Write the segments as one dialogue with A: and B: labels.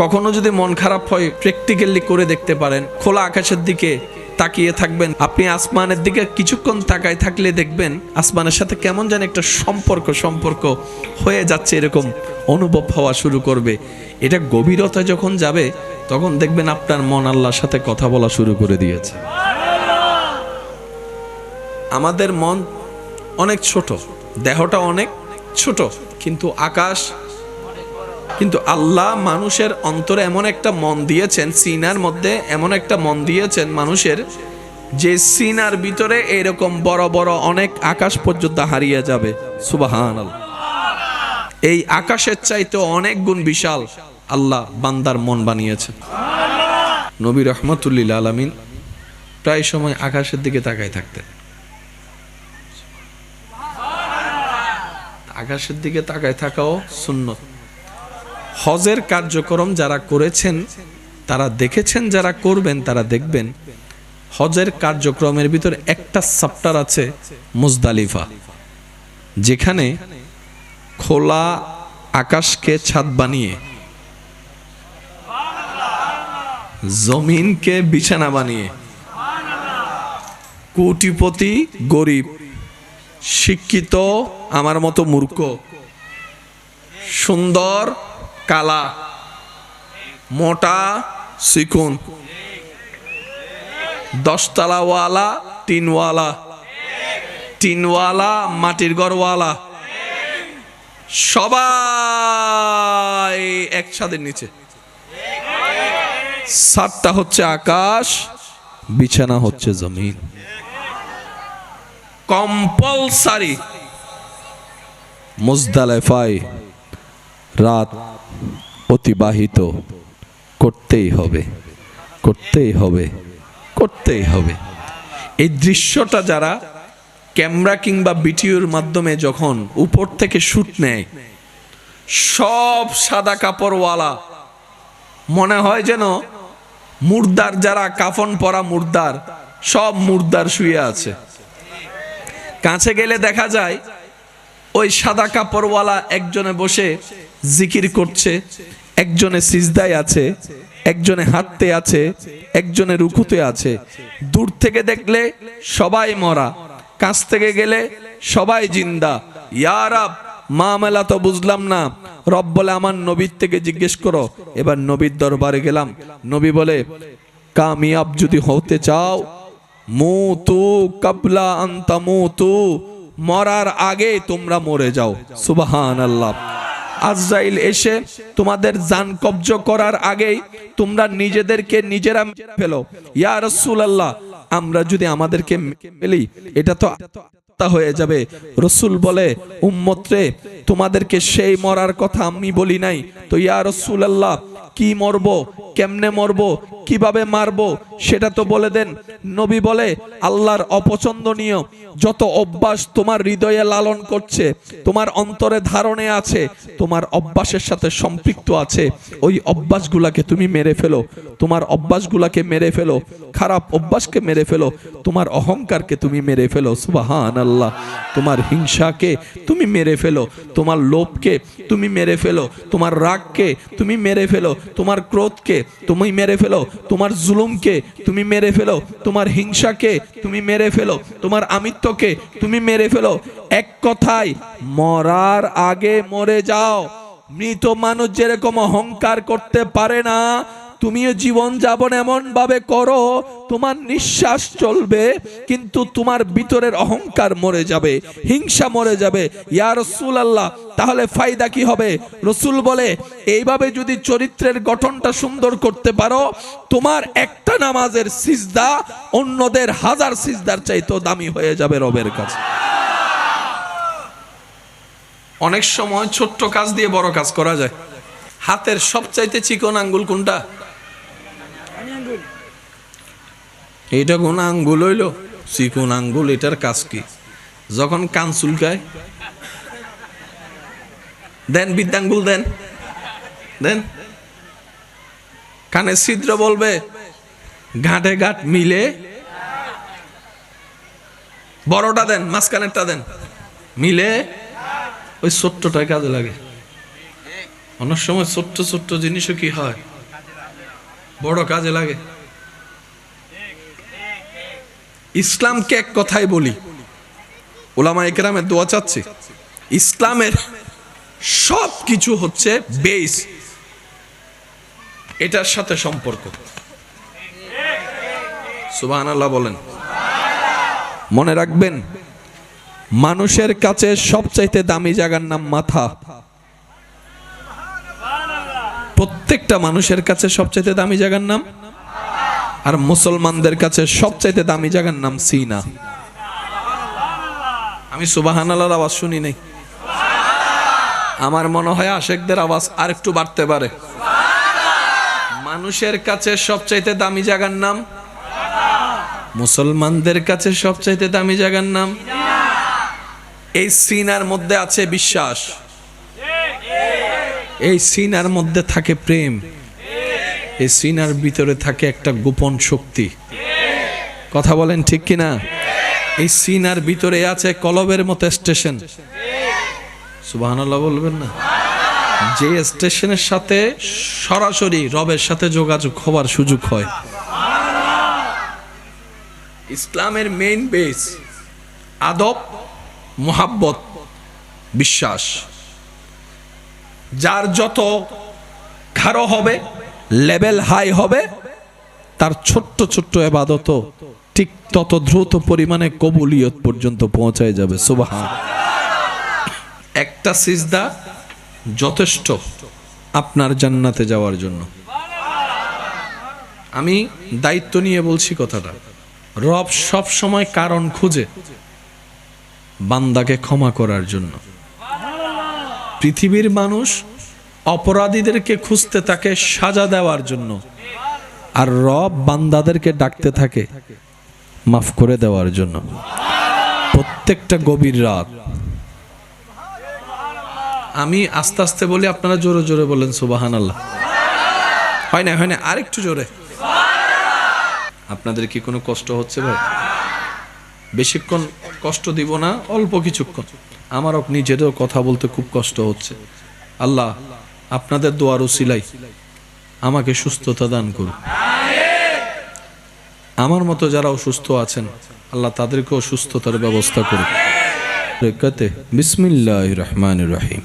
A: কখনো যদি মন খারাপ হয় প্র্যাকটিক্যালি করে দেখতে পারেন। খোলা আকাশের দিকে তাকিয়ে থাকবেন। আপনি আসমানের দিকে কিছুক্ষণ তাকায় থাকলে দেখবেন, আসমানের সাথে কেমন যেন একটা সম্পর্ক সম্পর্ক হয়ে যাচ্ছে, এরকম অনুভব হওয়া শুরু করবে। এটা গভীরতা যখন যাবে, তখন দেখবেন আপনার মন আল্লাহর সাথে কথা বলা শুরু করে দিয়েছে। আমাদের মন অনেক ছোট, দেহটা অনেক ছোট, কিন্তু আকাশ কিন্তু আল্লাহ মানুষের অন্তরে এমন একটা মন দিয়েছেন, সিনার মধ্যে এমন একটা মন দিয়েছেন মানুষের, যে সিনার ভিতরে এরকম বড় বড় অনেক আকাশ পর্যন্ত হারিয়ে যাবে। সুবাহান এই আকাশের চাইতে অনেক গুণ বিশাল আল্লাহ বান্দার মন বানিয়েছেন। নবী রহমতুল্লিল আলমিন প্রায় সময় আকাশের দিকে তাকায় থাকতেন। আকাশের দিকে তাকায় থাকাও সুন্নত। হজের কার্যক্রম যারা করেছেন, তারা দেখেছেন, যারা করবেন, তারা দেখবেন। হজের কার্যক্রমের ভিতর একটা সাপ্টার আছে, মুজদালিফা। যেখানে খোলা আকাশকে ছাদ বানিয়ে, জমিনকে বিছানা বানিয়ে, কোটিপতি গরিব, শিক্ষিত, আমার মতো মূর্খ, সুন্দর কালা, মোটা সিকুন দশতলাওয়ালা, টিনওয়ালা। টিনওয়ালা, মাটির ঘরওয়ালা। সবাই একসাথে নিচে। সাতটা হচ্ছে আকাশ, বিছানা হচ্ছে জমিন। কম্পালসারি, মুজদালেফায়। রাত অতিবাহিত করতেই হবে করতেই হবে করতেই হবে। এই দৃশ্যটা যারা ক্যামেরা কিংবা বিটিওর মাধ্যমে যখন উপর থেকে শ্যুট নেয়, সব সাদা কাপড়ওয়ালা, মনে হয় যেন মুর্দার যারা কাফন পরা মুর্দার, সব মুর্দার শুয়ে আছে। কাছে গেলে দেখা যায়, ওই সাদা কাপড়ওয়ালা একজনে বসে জিকির করছে, একজনে সিজদায় আছে, একজনে হাঁটতে আছে, একজনে রুকুতে আছে। দূর থেকে দেখলে সবাই মরা, কাছ থেকে গেলে সবাই জিন্দা। ইয়ারাব মা মেলা তো বুঝলাম না। রব বলে, আমার নবীর থেকে জিজ্ঞেস করো। এবার নবীর দরবারে গেলাম। নবী বলে, কামিয়াব যদি হতে চাও, মুতু কাবলা আন্তা মুতু, মরার আগে তোমরা মরে যাও। সুবাহান আল্লাহ আজরাইল এসে তোমাদের যান কব্জ করার আগেই তোমরা নিজেদেরকে নিজেরা ফেলো। ইয়া রাসূলুল্লাহ, আমরা যদি আমাদেরকে মেলি, এটা তো হয়ে যাবে। রসুল বলে উম্মত্রে তোমাদেরকে সেই মরার কথা আমি বলি নাই। তো ইয়া রসুল আল্লাহ কি মরব? কেমনে মরব? কীভাবে মারবো? সেটা তো বলে দেন। নবী বলে, আল্লাহর অপছন্দনীয় যত অভ্যাস তোমার হৃদয়ে লালন করছে, তোমার অন্তরে ধারণে আছে, তোমার অভ্যাসের সাথে সম্পৃক্ত আছে, ওই অভ্যাসগুলাকে তুমি মেরে ফেলো। তোমার অভ্যাসগুলাকে মেরে ফেলো, খারাপ অভ্যাসকে মেরে ফেলো, তোমার অহংকারকে তুমি মেরে ফেলো সুবাহান আল্লাহ তোমার হিংসাকে তুমি মেরে ফেলো, তোমার লোভকে তুমি মেরে ফেলো, তোমার রাগকে তুমি মেরে ফেলো, তোমার ক্রোধকে তুমি মেরে ফেলো, তোমার জুলুমকে তুমি মেরে ফেলো, তোমার হিংসাকে তুমি মেরে ফেলো, তোমার আমিত্বকে তুমি মেরে ফেলো। এক কথায়, মরার আগে মরে যাও। মৃত মানুষ যেরকম অহংকার করতে পারে না, তুমিও জীবন যাপন এমন ভাবে করো তোমার নিঃশ্বাস চলবে, কিন্তু তোমার ভিতরের অহংকার মরে যাবে, হিংসা মরে যাবে। ইয়া রসুল আল্লাহ তাহলে ফায়দা কি হবে? রসুল বলে, এইভাবে যদি চরিত্রের গঠনটা সুন্দর করতে পারো, তোমার একটা নামাজের সিজদা অন্যদের হাজার সিজদার চাইতেও দামি হয়ে যাবে রবের কাছে। অনেক সময় ছোট্ট কাজ দিয়ে বড় কাজ করা যায়। হাতের সবচাইতে চিকন আঙ্গুল কোনটা? এইটা কোন আঙ্গুল হইল? চিকন আঙ্গুল, এটার কাজ কি? যখন কান চুলকায়, দেন বিদ্যাঙ্গুল দেন দেন। কানে ছিদ্র বলবে, ঘাটে ঘাট মিলে বড়টা দেন, মাঝখানেরটা দেন, মিলে ওই ছোট্টটাই কাজে লাগে। অনেক সময় ছোট্ট ছোট্ট জিনিসও কি হয়? বড় কাজে লাগে। ইসলামকে এক কথাই বলি, ওলামা একরামের দোয়া চাচ্ছি, ইসলামের সব কিছু হচ্ছে বেস এটার সাথে সম্পর্ক। সুবাহ বলেন। মনে রাখবেন, মানুষের কাছে সবচাইতে দামি জায়গার নাম মাথা। প্রত্যেকটা মানুষের কাছে সবচাইতে দামি জায়গার নাম আর মুসলমানদের কাছে সবচাইতে দামি জায়গার নাম সিনা। আমি সুবাহানালার আওয়াজ শুনি নাই। আমার মনে হয় আশেকদের আওয়াজ আর একটু বাড়তে পারে। মানুষের কাছে সবচাইতে দামি জায়গার নাম? মুসলমানদের কাছে সবচাইতে দামি জায়গার নাম? এই সিনার মধ্যে আছে বিশ্বাস। এই সিনার মধ্যে থাকে প্রেম। এই সিনার ভিতরে থাকে একটা গোপন শক্তি। কথা বলেন ঠিক কিনা? এই সিনার ভিতরে আছে কলবের মতো স্টেশন। সুবহানাল্লাহ বলবেন না? যে স্টেশনের সাথে সরাসরি রবের সাথে যোগাযোগ হওয়ার সুযোগ হয়। ইসলামের মেইন বেস আদব, মোহাব্বত, বিশ্বাস। যার যত ঘাড়ো হবে লেভেল হাই হবে, তার ছোট্ট ছোট্ট এবাদত ঠিক তত দ্রুত পরিমাণে কবুলিয়ত পর্যন্ত পৌঁছায় যাবে সুবাহ একটা সিজদা যথেষ্ট আপনার জান্নাতে যাওয়ার জন্য। আমি দায়িত্ব নিয়ে বলছি কথাটা। রব সব সময় কারণ খুঁজে বান্দাকে ক্ষমা করার জন্য। পৃথিবীর মানুষ অপরাধীদেরকে খুঁজতে থাকে সাজা দেওয়ার জন্য। আর রব বান্দাদেরকে ডাকতে থাকে মাফ করে দেওয়ার জন্য। প্রত্যেকটা গভীর রাত। আমি আস্তে আস্তে বলি, আপনারা জোরে জোরে বলেন সুবাহান আল্লাহ হয় না হয় না, আরেকটু জোরে। আপনাদের কি কোনো কষ্ট হচ্ছে ভাই? বেশিক্ষণ কষ্ট দিব না, অল্প কিছুক্ষণ। আমারও নিজেরও কথা বলতে খুব কষ্ট হচ্ছে। আল্লাহ আপনাদের দোয়ারও সিলাই আমাকে সুস্থতা দান করুন আমার মতো যারা অসুস্থ আছেন আল্লাহ তাদেরকেও সুস্থতার ব্যবস্থা করুন রেখাতে বিসমিল্লাহ রহমান রহিম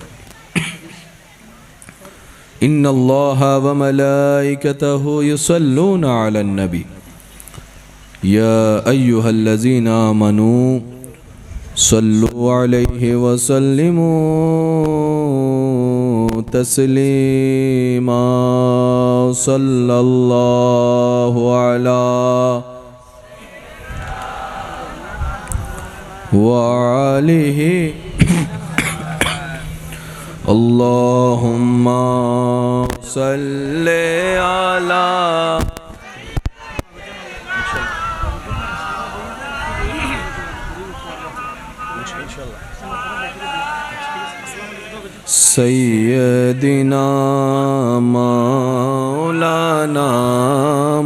A: إن الله وملائكته يصلون على النبي يا أيها الذين آمنوا صلوا عليه وسلموا تسليما صلى الله على وعليه اللهم صل على سيدنا مولانا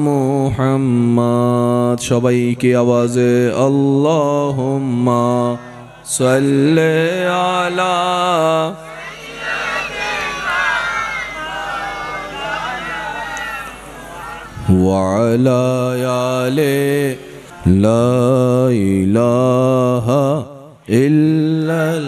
A: মুহাম্মদ সবাইকে আওয়াজে আল্লাহুম্মা সাল্লি আলা وعلى آل لا إله إلا الله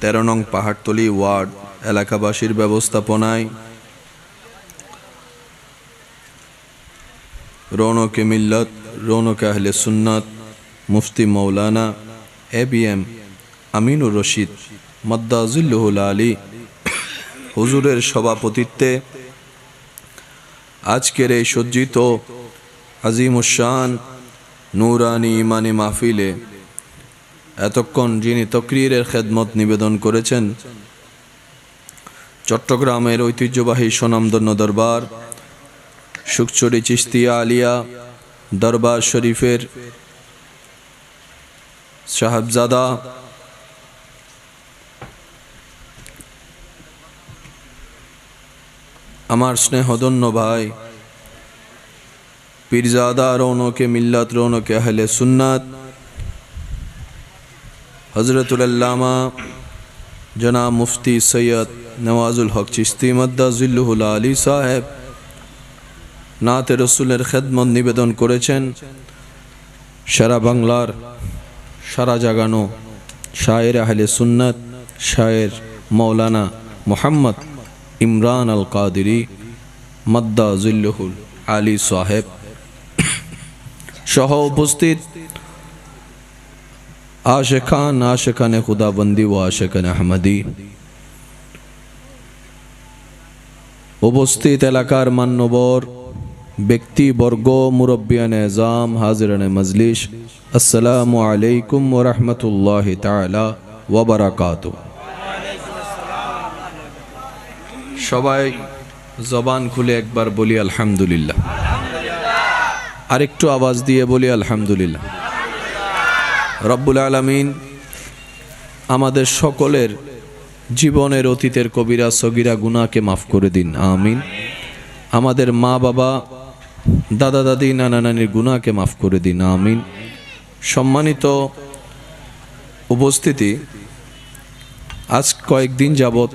A: তেরো নং পাহাড়তলি ওয়ার্ড, এলাকাবাসীর ব্যবস্থাপনায় রৌনকে মিল্লত, রৌনক আহলে সুন্নাত, মুফতি মৌলানা A B M Aminur Rashid, মদ্দাজুল্লুহুল Ali হুজুরের সভাপতিত্বে আজকের এই সজ্জিত আজিমুসান নুরানি ইমানি মাহফিলে এতক্ষণ যিনি তকরিরের খেদমত নিবেদন করেছেন, চট্টগ্রামের ঐতিহ্যবাহী সোনামদন্য দরবার সুকচুরি চিস্তিয়া আলিয়া দরবার শরীফের সাহেবজাদা, আমার স্নেহদন্য ভাই, পীরজাদা রৌনকে, মিল্লাত রৌনকে আহলে সুন্নাত হজরতুল্লামা জনাব মুফতি সৈয়দ নওয়াজুল হক চিস্তি মদ্দাজুল্লুহুল আলী সাহেব নাতে রসুলের খেদমত নিবেদন করেছেন। সারা বাংলার সারা জাগানো শায়ের আহলে সুন্নত, শায়ের মৌলানা মোহাম্মদ ইমরান আল কাদিরি মদ্দাজুল্লুহুল আলী সাহেব সহ উপস্থিত আশেখান, আশেখানে খুদাবন্দি ও আশেখান আহমদি। উপস্থিত এলাকার মান্যবর ব্যক্তিবর্গ মুরব্বিয়ান এজাম হাজিরান মজলিস, আসসালামু আলাইকুম ও রহমতুল্লাহ তালা ওবরাকাত সবাই জবান খুলে একবার বলি আলহামদুলিল্লাহ। আরেকটু আওয়াজ দিয়ে বলি আলহামদুলিল্লাহ। রব্বুল আলমিন আমাদের সকলের জীবনের অতীতের কবিরা, সগিরা গুনাকে মাফ করে দিন, আমিন। আমাদের মা বাবা, দাদা দাদি, নানা নানির গুনাকে মাফ করে দিন, আমিন। সম্মানিত উপস্থিতি, আজ কয়েকদিন যাবৎ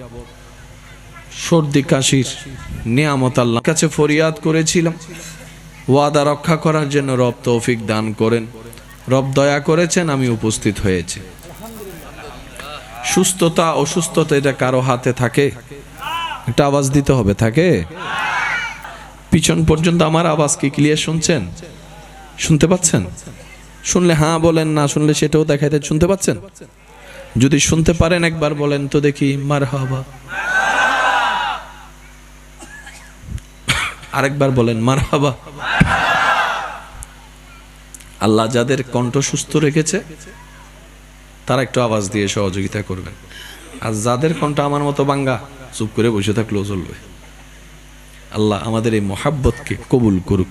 A: সর্দি কাশির নিয়ামত আল্লাহ কাছে ফরিয়াদ করেছিলাম। ওয়াদা রক্ষা করার জন্য রব তৌফিক দান করেন। রব দয়া করেছেন, আমি উপস্থিত হয়েছি। সুস্থতা, অসুস্থতা এটা কারও হাতে থাকে? একটা আওয়াজ দিতে হবে, থাকে? পিছন পর্যন্ত আমার আওয়াজ কি ক্লিয়ার শুনছেন? শুনতে পাচ্ছেন? শুনলে হ্যাঁ বলেন, না শুনলে সেটাও দেখাইতে শুনতে পাচ্ছেন? যদি শুনতে পারেন একবার বলেন তো দেখি মার হাবা আরেকবার বলেন মার হাবা আল্লাহ যাদের কণ্ঠ সুস্থ রেখেছে, তারা একটু আওয়াজ দিয়ে সহযোগিতা করবেন। আর যাদের কণ্ঠ আমার মতো বাঙ্গা, চুপ করে বসে থাকলেও চলবে। আল্লাহ আমাদের এই মহাব্বতকে কবুল করুক।